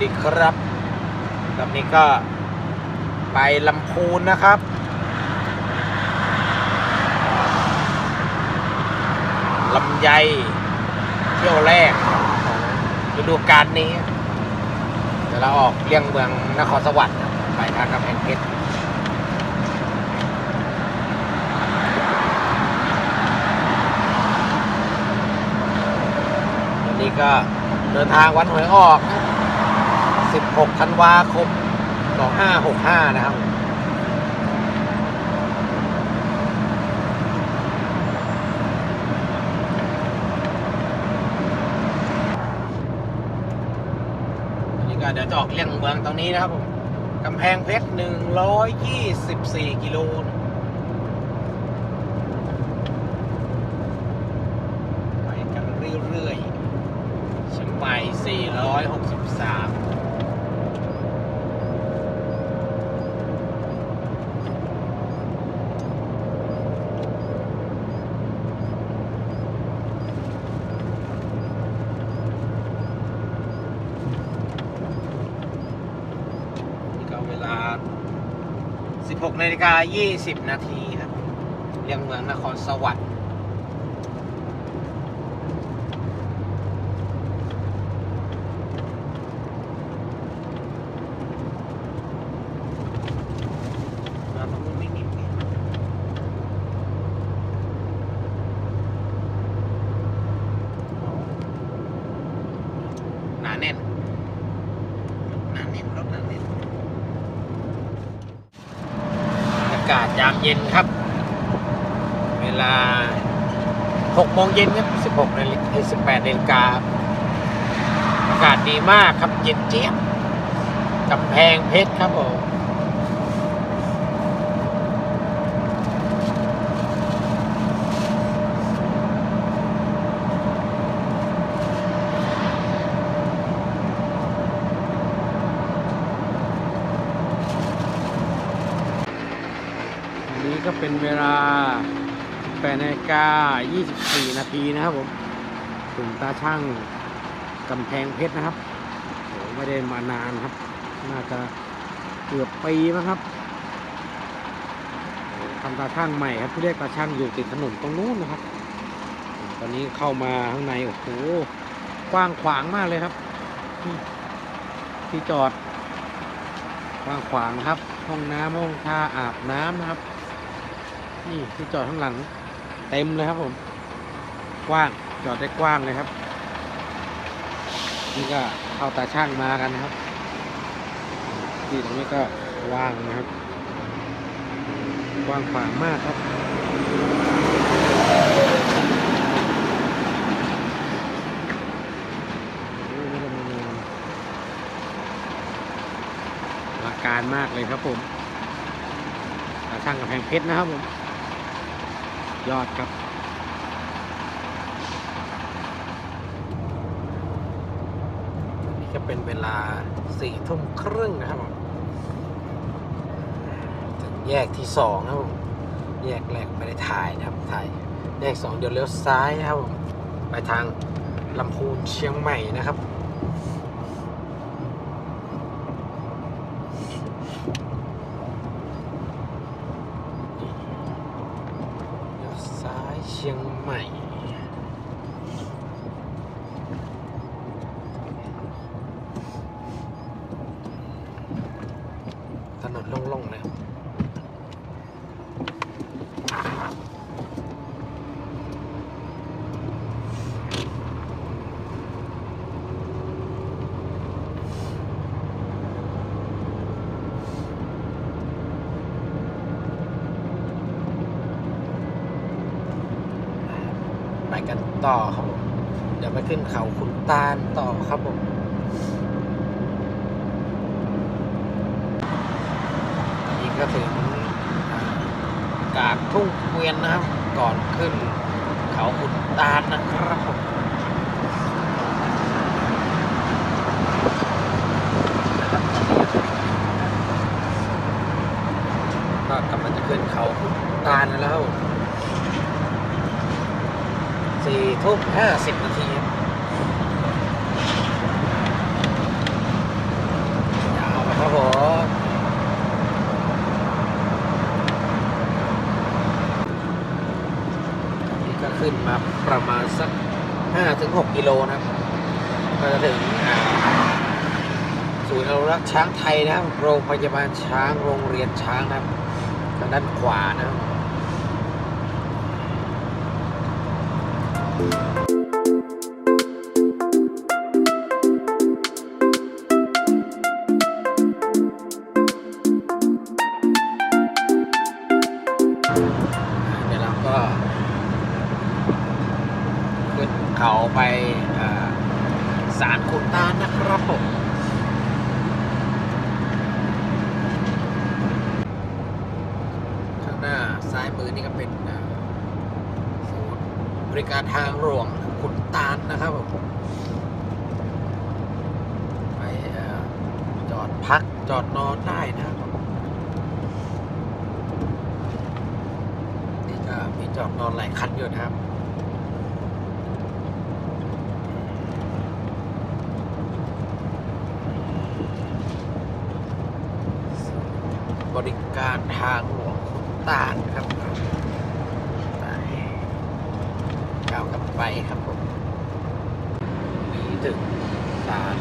ดีครับลำนี้ก็ไปลำพูนนะครับ ลำไยเที่ยวแรกของฤดูกาลนี้ เดี๋ยวเราออกเลี่ยงเมืองนครสวรรค์ไปทางกำแพงเพชรวันนี้ก็เดินทางวันหวยออกครับ 16ธันวาคม2565 นะครับนนี้ก็เดี๋ยวจะออกเลี่ยงเมืองตรงนี้นะครับผมกำแพงเพชร 124 กิโลนะไปกันเรื่อยๆ เชียงใหม่ 463 นี่ก็เวลา 16 นาฬิกา 20 นาทีครับเรียงเมืองนครสวรรค์ มาตรงนู้นนิดๆนี่หนาแน่นหนาแน่นรถหนาแน่นอากาศยามเย็นครับ เวลา6โมงเย็นครับ 16นาฬิกา18นาฬิกาอากาศดีมากครับเย็นเจี๊ยบกำแพงเพชรครับผม เวลา8นาฬิกา 24 นาทีนะครับผมถึงตาช่างกำแพงเพชรนะครับโอ้ไม่ได้มานานครับ น่าจะเกือบปีมั้งครับโอ้ทำตาช่างใหม่ครับที่เรียกตาช่างอยู่ติดถนนตรงนู้นนะครับ ตอนนี้เข้ามาข้างในโอ้โหกว้างขวางมากเลยครับ ที่ที่จอดกว้างขวางครับ ห้องน้ำห้องท่าอาบน้ำนะครับ นี่ที่จอดข้างหลัง เต็มเลยครับผม กว้างจอดได้กว้างเลยครับ นี่ก็เข้าตาช่างมากันนะครับ ที่ตรงนี้ก็ว่างนะครับกว้างขวางมากครับอาการมากเลยครับผมตาช่างกับแพงเพชรนะครับผม ยอดครับ นี่ก็เป็นเวลาสี่ทุ่มครึ่งนะครับถึงแยกที่สองครับแยกแรกไม่ได้ถ่ายนะครับถ่ายแยกสองเดี๋ยวเลี้ยวซ้ายครับไปทางลำพูนเชียงใหม่นะครับ เลี้ยวซ้ายเชียงใหม่ ถนนโล่งๆเลยครับไปกัน ต่อครับผมเดี๋ยวไปขึ้นเขาขุนตาลต่อครับผมนี่ก็ถึงกากทุ่งเกวียนนะครับ ก่อนขึ้นเขาขุนตาลนะครับผม 50 นาทียาวครับผมนี่ก็ขึ้นมาประมาณสัก 5-6 กิโลนะครับก็จะถึงศูนย์อนุรักษ์ช้างไทยนะโรงพยาบาลช้างโรงเรียนช้างนะทางด้านขวานะครับ การทางหลวงขุนตาลนะครับผมไปจอดพักจอดนอนได้นะครับนี่ก็มีจอดนอนหลายคันอยู่นะครับบริการทางหลวงขุนตาลครับไปก้าวกัน ไปครับผมนี่ถึงศาล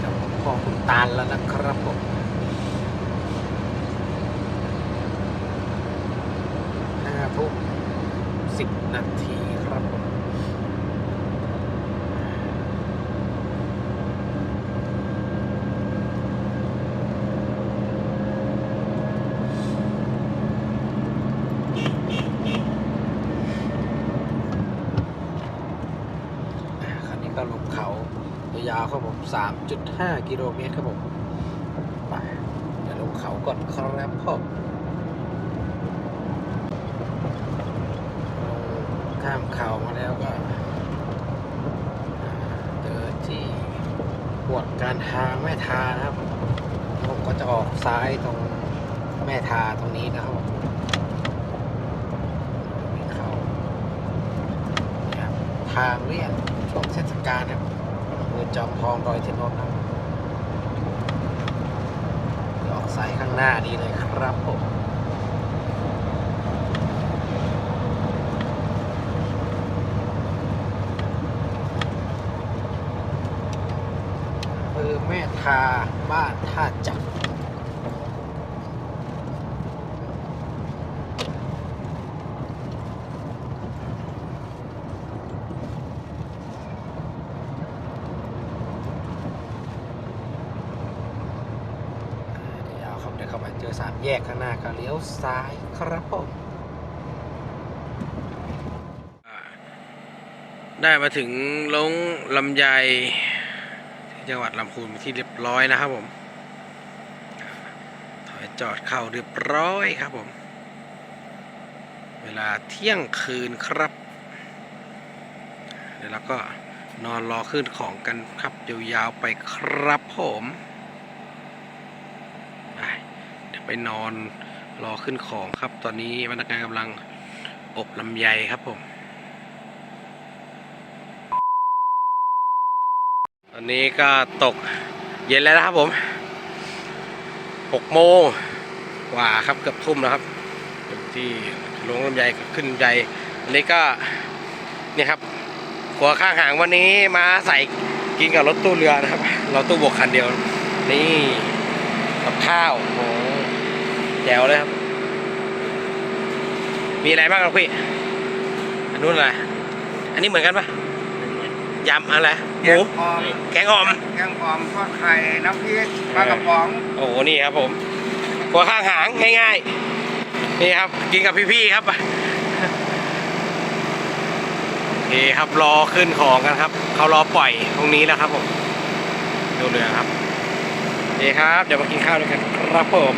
เจ้าพ่อคุณตาลแล้วนะครับผมห้าทุ่มสิบนาทีครับผมอ่าคันนี้ก็ลงเขายาวครับผม 3.5 กิโลเมตรครับผมไปเดี๋ยวลงเขาก่อนครับผมข้ามเขามาแล้วก็เจอที่หวดการทางแม่ทานะครับ ผมก็จะออกซ้ายตรงแม่ทาตรงนี้นะครับผมมีเขาทางเลี่ยงช่วงเทศกาลนะครับ จอมทองรอยเทนนท์นะออกสายข้างหน้าดีเลยครับผมคือแม่ทาบ้านท่าจักรเดี๋ยวครับเดี๋ยวเข้ามาเจอสามแยกข้างหน้าก็เลี้ยวซ้ายครับผมได้มาถึงลงลำไยจังหวัดลำพูนเป็นที่เรียบร้อยนะครับผม ถอยจอดเข้าเรียบร้อยครับผม เวลาเที่ยงคืนครับ เดี๋ยวเราก็นอนรอขึ้นของกันครับยาวๆไปครับผม เดี๋ยวไปนอน รอขึ้นของครับ ตอนนี้พนักงานกำลังอบลำไยครับผม ตอนนี้ก็ตกเย็นแล้วนะครับผมหกโมงกว่าครับเกือบทุ่มแล้วครับที่ลงลำไยขึ้นลำไยอันนี้ก็นี่ครับหัวข้างหางวันนี้มาใส่กินกับรถตู้เรือนะครับรถตู้บวกคันเดียว นี่กับข้าวโอ้ แจ๋วเลยครับ มีอะไรบ้างครับพี่ อันนู้นอะไร อันนี้เหมือนกันปะยำอะไรหแกมูงอ่อมแกงอ่อมแกงอ่อมทอดไข่น้ำพริกปลากระป๋อง โอ้โห นี่ครับผมหัวข้างหางง่ายๆ นี่ครับ กินกับพี่ๆครับโอเคครับ รอขึ้นของกันครับ เขารอปล่อยตรงนี้แล้วครับผม ดูเรือครับนี่ครับ เดี๋ยวมากินข้าวด้วยกันครับผม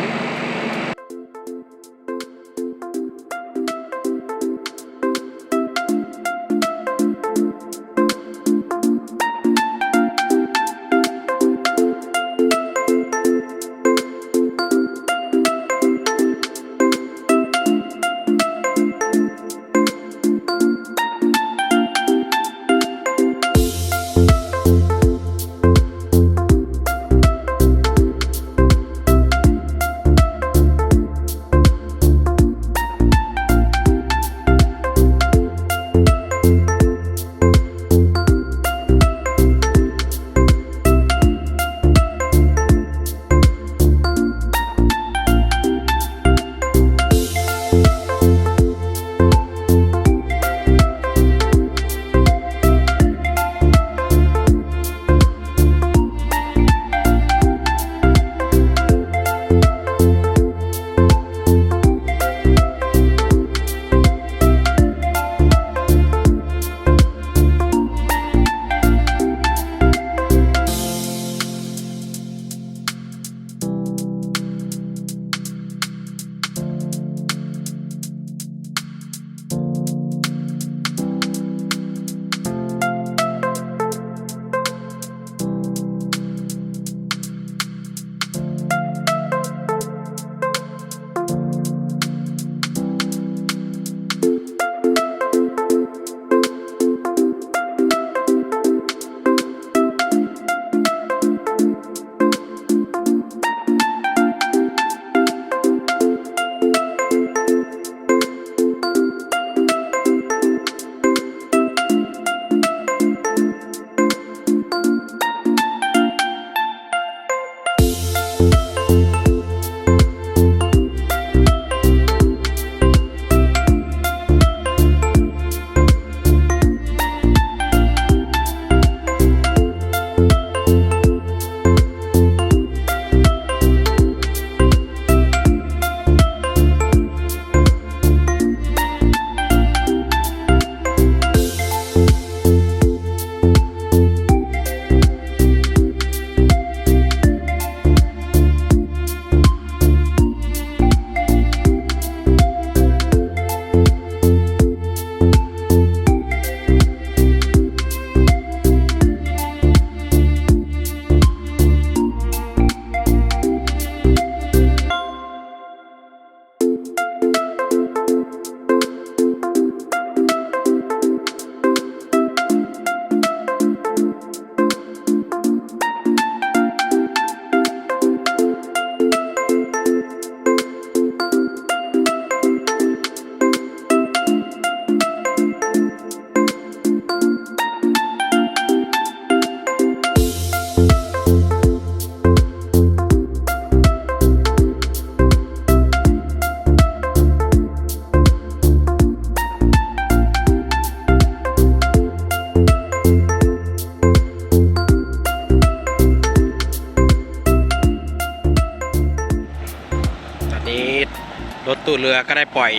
ตู้เรือก็ได้ปล่อย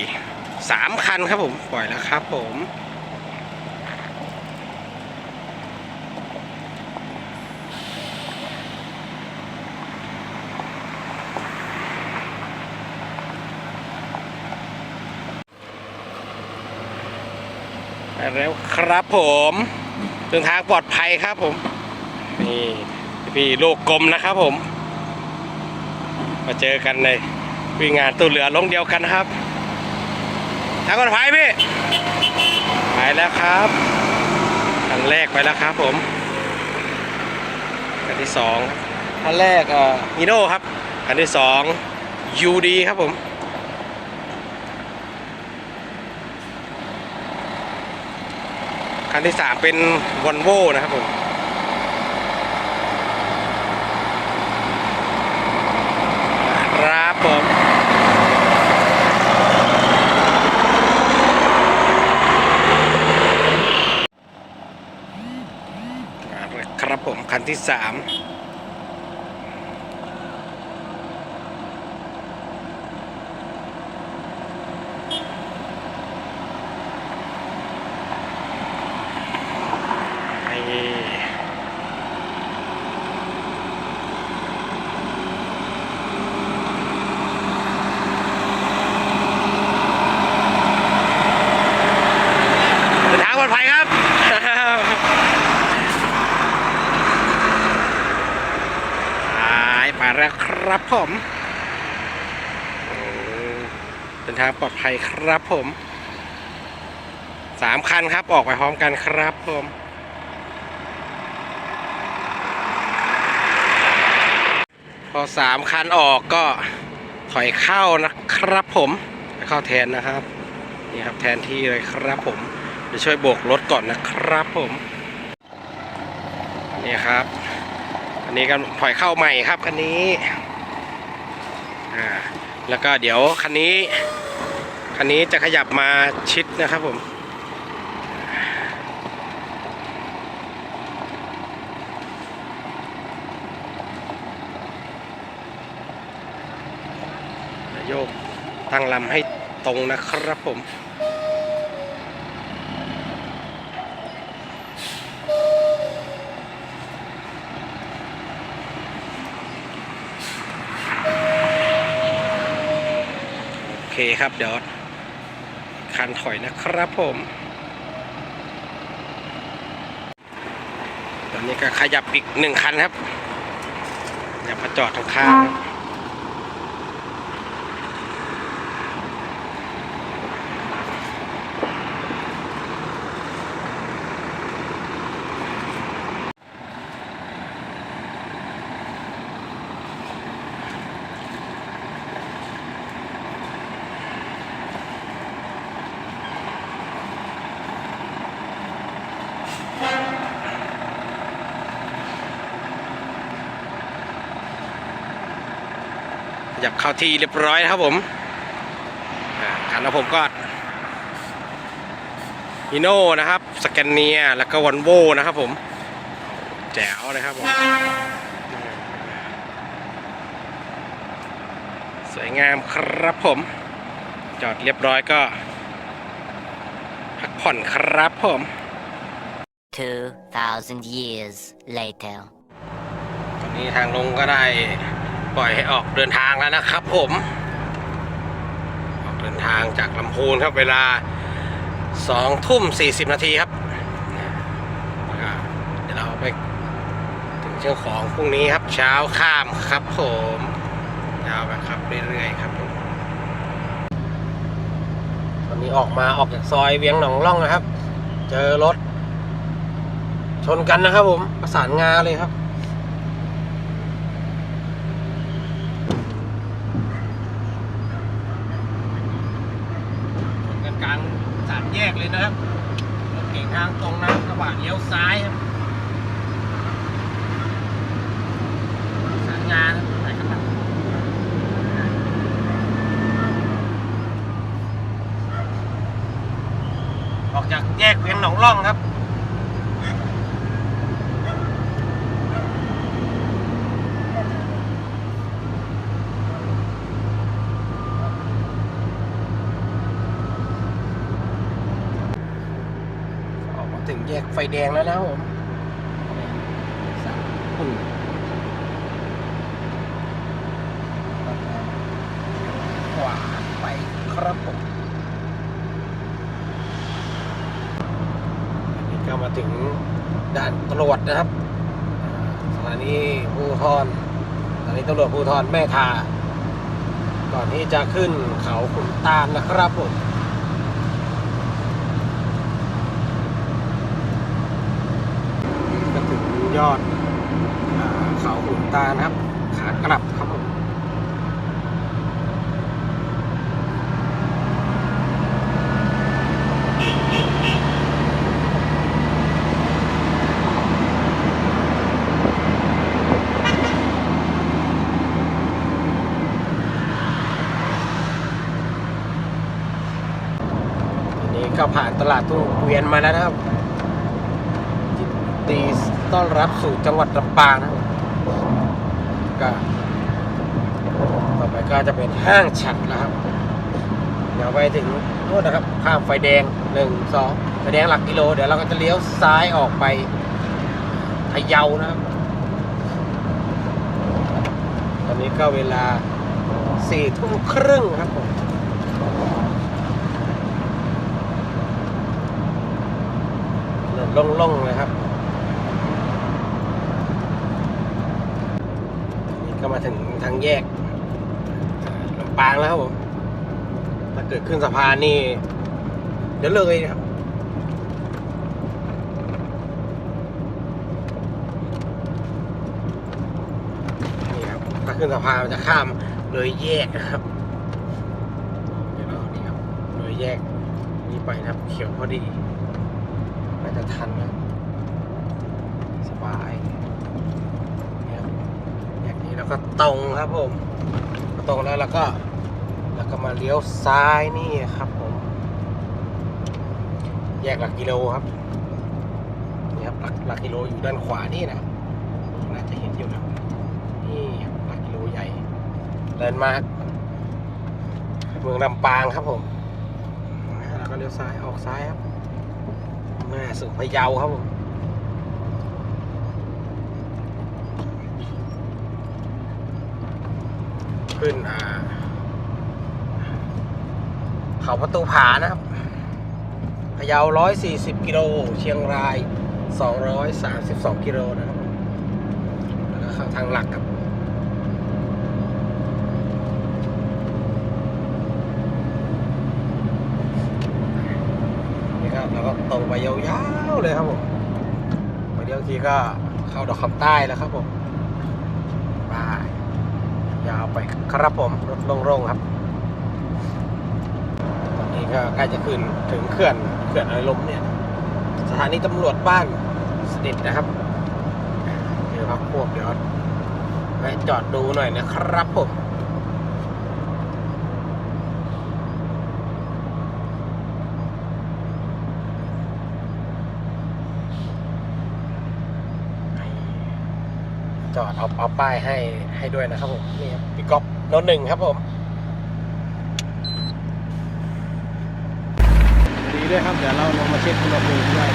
สามคันครับผมปล่อยแล้วครับผมแล้วครับผมเดินทางปลอดภัยครับผม นี่พี่โลกกลมนะครับผม มาเจอกันใน วิ่งงานตู้เรือลงเดียวกันนะครับทางปลอดภัยพี่ไปแล้วครับคันแรกไปแล้วครับผมคันที่สองคันแรกเอ่อฮีโน่ครับคันที่สองยูดีครับผมคันที่สามเป็นวอลโวนะครับผม ครับผมมาเลยครับผม คัน ที่สามนี่เดินทางปลอดภัยครับ ไปไปแล้ว ครับผมเดินทางปลอดภัยครับผมสามคันครับออกไปพร้อมกันครับผมพอสามคันออกก็ถอยเข้านะครับผมเข้าแทนนะครับนี่ครับแทนที่เลยครับผมเดี๋ยวช่วยโบกรถก่อนนะครับผมนี่ครับ อันนี้ก็ถอยเข้าใหม่ครับคันนี้ อ่าแล้วก็เดี๋ยวคันนี้คันนี้จะขยับมาชิดนะครับผมโยกตั้งลำให้ตรงนะครับผม คครับ เดี๋ยวคันถอยนะครับผม ตอนนี้ก็ขยับอีกหนึ่งคันครับอย่ามาจอดข้างครับ ขยับเข้าที่เรียบร้อยนะครับผมอ่าคันของผมก็ฮิโน่นะครับสแกนเนียแล้วก็วันโวนะครับผม แจ๋วนะครับผม สวยงามครับผม จอดเรียบร้อยก็ พักผ่อนครับผม 2,000 years later. ตอนนี้ทางลงก็ได้ ปล่อยให้ออกเดินทางแล้วนะครับ ผมออกเดินทางจากลำพูนครับเวลา2ทุ่ม40นาทีครับเดี๋ยวเราไปถึงเชียงของพรุ่งนี้ครับ เช้าข้ามครับผมยาวไปครับเรื่อยๆครับผมตอนนี้ออกมาออกจากซอยเวียงหนองล่องนะครับ เจอรถชนกันนะครับผมประสานงาเลยครับ ล่องครับ ถึงแยกไฟแดงแล้วนะผม ด่านตำรวจนะครับสถานีภูทรสถานีตำรวจภูทรแม่ทาก่อนที่จะขึ้นเขาขุนตาลนะครับผม ก็ถึงยอดอาเขาขุนตาลนะครับ ขากลับครับผมอันนี้ก็ผ่าน ตลาดทุ่งเกวียนมาแล้วนะครับยินดีต้อนรับสู่จังหวัดลำปางนะครับก็ต่อไปก็จะเป็นห้างฉัดแล้วครับ เดี๋ยวไปถึงนู่นนะครับ ข้ามไฟแดงหนึ่งสองไฟแดงหลักกิโล เดี๋ยวเราก็จะเลี้ยวซ้ายออกไปพะเยานะครับ ตอนนี้ก็เวลาสี่ทุ่มครึ่งครับผม ล่องๆเลยครับนี่ก็มาถึงทางแยกลำปางแล้วครับผมถ้าเกิดขึ้นสะพานนี่ เดี๋ยวเลยนะครับนี่ครับถ้าขึ้นสะพานมันจะข้ามเลยแยกนะครับเดี๋ยวเรานี่ครับเลยแยกนี้ไปนะครับ เขียวพอดี น่าจะทันนะสบายเนี่ยอย่างนี้แล้วก็ตรงครับผมตรงแล้วแล้วก็แล้วก็มาเลี้ยวซ้ายนี่ครับผมแยกหลักกิโลครับนี่ครับหลักหลักกิโลอยู่ด้านขวานี่นะน่าจะเห็นอยู่นะนี่หลักกิโลใหญ่เดินมาร์คเมืองลำปางครับผมแล้วก็เลี้ยวซ้ายออกซ้ายครับ แม่สุพะเยาครับผมขึ้นอ่าเขาประตูผานะครับพะเยา 140 กิโล เชียงราย 232 กิโลนะครับ แล้วก็เข้าทางหลักครับ นี่ครับแล้วก็ ตรงไปยาวๆเลยครับผมไปเดี๋ยวทีก็เข้าดอกคำใต้แล้วครับผมไปยาวไปครับผมรถโล่งๆครับ ตอนนี้ก็ใกล้จะขึ้นถึงเขื่อนเขื่อนอะไรลมเนี่ย สถานีตำรวจบ้านสนิทนะครับเดี๋ยวพักพวกเดี๋ยวไปจอดดูหน่อยนะครับผม จอดเอาเอาป้ายให้ให้ด้วยนะครับผมนี่ครับพี่ก๊อฟโนนหนึ่งครับผมดีด้วยครับเดี๋ยวเราลงมาเช็คอุณหภูมิด้วย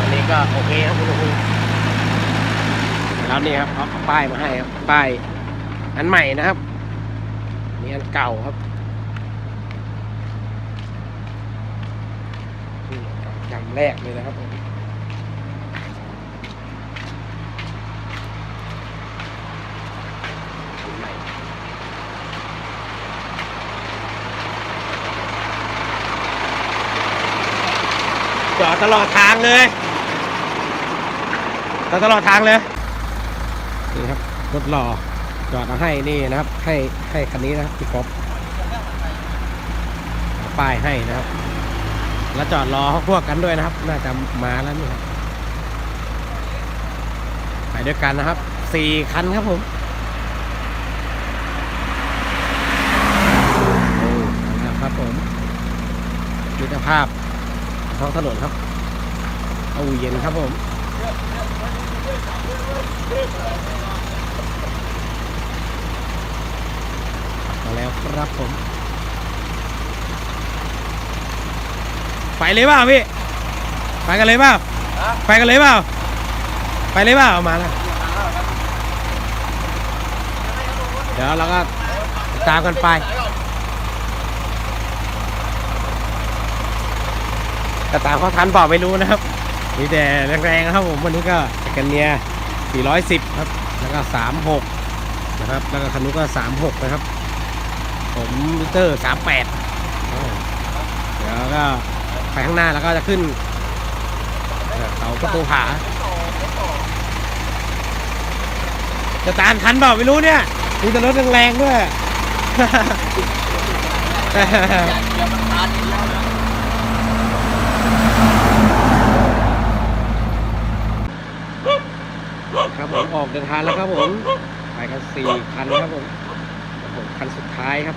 อันนี้ก็โอเคครับคุณลุงแล้วนี่ครับเอาป้ายมาให้ครับป้ายอันใหม่นะครับนี่อันเก่าครับนี่จำแรกเลยนะครับผม จอดตลอดทางเลยจอดตลอดทางเลยนี่ครับรถหล่อจอดเอาให้นี่นะครับ ให้ให้คันนี้นะครับพี่ก๊อฟเอาป้ายให้นะครับ แล้วจอดรอเขาพวกกันด้วยนะครับ น่าจะมาแล้วนี่ครับไปด้วยกันนะครับสี่คันครับผมโอ้เอาละครับผมมิตรภาพ ท้องถนนครับเอาเย็นครับผมมาแล้วครับผม ไปเลยเปล่าพี่ ไปกันเลยเปล่าไปกันเลยเปล่าไปเลยเปล่ามาแล้วเดี๋ยวเราก็ตามกันไป ก็ตามเขาทันเปล่าไม่รู้นะครับมีแต่แรงๆนะครับผมวันนี้ก็กันเนีย410 ครับ แล้วก็ 36 นะครับ แล้วก็คันนู้นก็ 36 นะครับ ผมมิเตอร์ 38 เดี๋ยวก็ไปข้างหน้าแล้วก็จะขึ้นเอ่อเขาประตูผาจะตามทันเปล่าไม่รู้เนี่ยมีแต่รถแรงๆด้วย ครับผม อกเดินทางแล้วครับผมไปกันสี่คันครับผมครับผมคันสุดท้ายครับ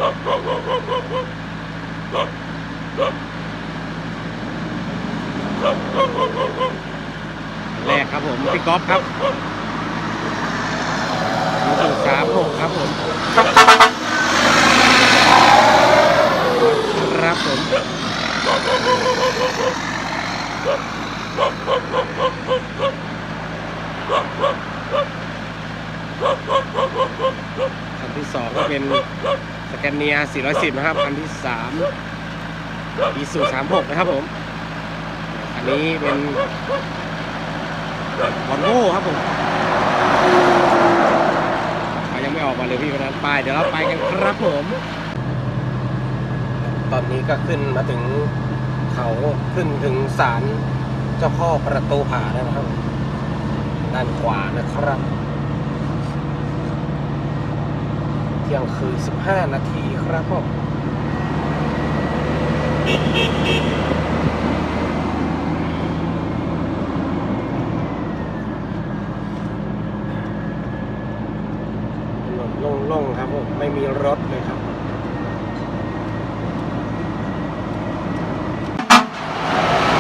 แรกครับผมพี่ก๊อฟครับยูสูสามหกครับผมครับผมคันที่สอง ก็เป็นสแกนเนีย 410 นะครับ คันที่สามอีสู36 นะครับผม อันนี้เป็นวอลโว่ครับผมยังไม่ออกมาเลยพี่วันนั้นไป เดี๋ยวเราไปกันครับผม ตอนนี้ก็ขึ้นมาถึงเขาขึ้นถึงศาลเจ้าพ่อประตูผาแล้วนะครับ ด้านขวานะครับ เที่ยงคืน15 นาทีครับผมถนนโล่งๆครับผม ไม่มีรถเลยครับ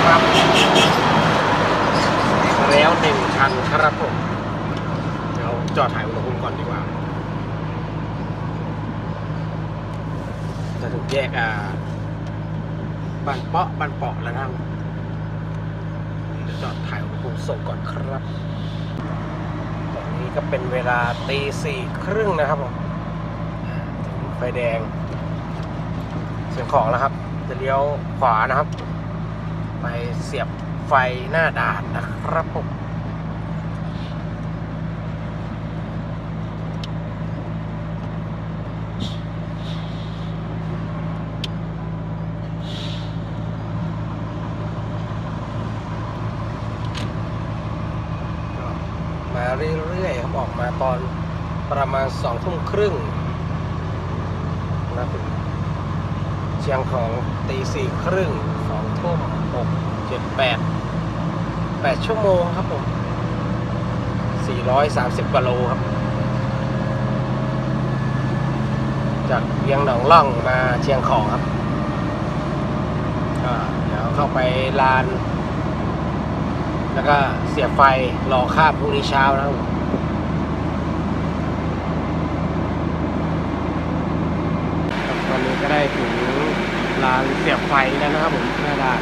ครับแล้วหนึ่งคันครับผม เดี๋ยวจอดถ่ายอุณหภูมิก่อนดีกว่า จะถึง แยกอ่าบันเปาะบันเปาะแล้วนะครับเดี๋ยวจอดถ่ายอุณหภูมิส่งก่อนครับ ตอนนี้ก็เป็นเวลาตีสี่ครึ่งนะครับผมไฟแดงเสียงของแล้วครับ จะเลี้ยวขวานะครับ ไปเสียบไฟหน้าด่านนะครับผม ก็มาเรื่อยๆครับออก มาตอนประมาณสองทุ่มครึ่งมาถึงเชียงของตีสี่ครึ่งสองทุ่มหกเจ็ดแปดแปดชั่วโมงครับผมสี่ร้อยสามสิบกว่าโลครับ จากเวียงหนองล่องมาเชียงของครับก็เดี๋ยวเข้าไปลาน แล้วก็เสียบไฟรอข้ามพรุ่งนี้เช้านะครับผมครับตอนนี้ ก็ได้ถึงลานเสียบไฟแล้วนะครับผมหน้าด่าน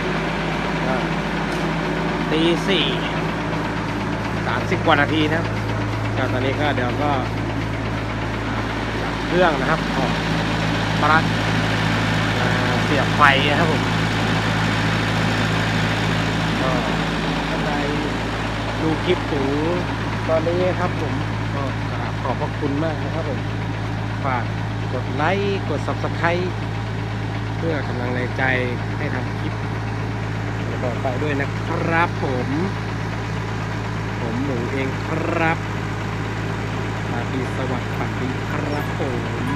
ตีสี่สามสิบกว่านาทีนะครับก็ตอนนี้ก็เดี๋ยวก็เครื่องนะครับออกปลั๊กเสียบไฟนะครับผมก็ท่านใดดูคลิปถึงตอนนี้ครับผมก็ขอบพระคุณมากนะครับผมฝาก กดไลค์ กด subscribe เพื่อกำลังแรงใจให้ทำคลิปต่อไปด้วยนะครับผม ผมหมูเองครับสวัสดีสวัสดีครับผม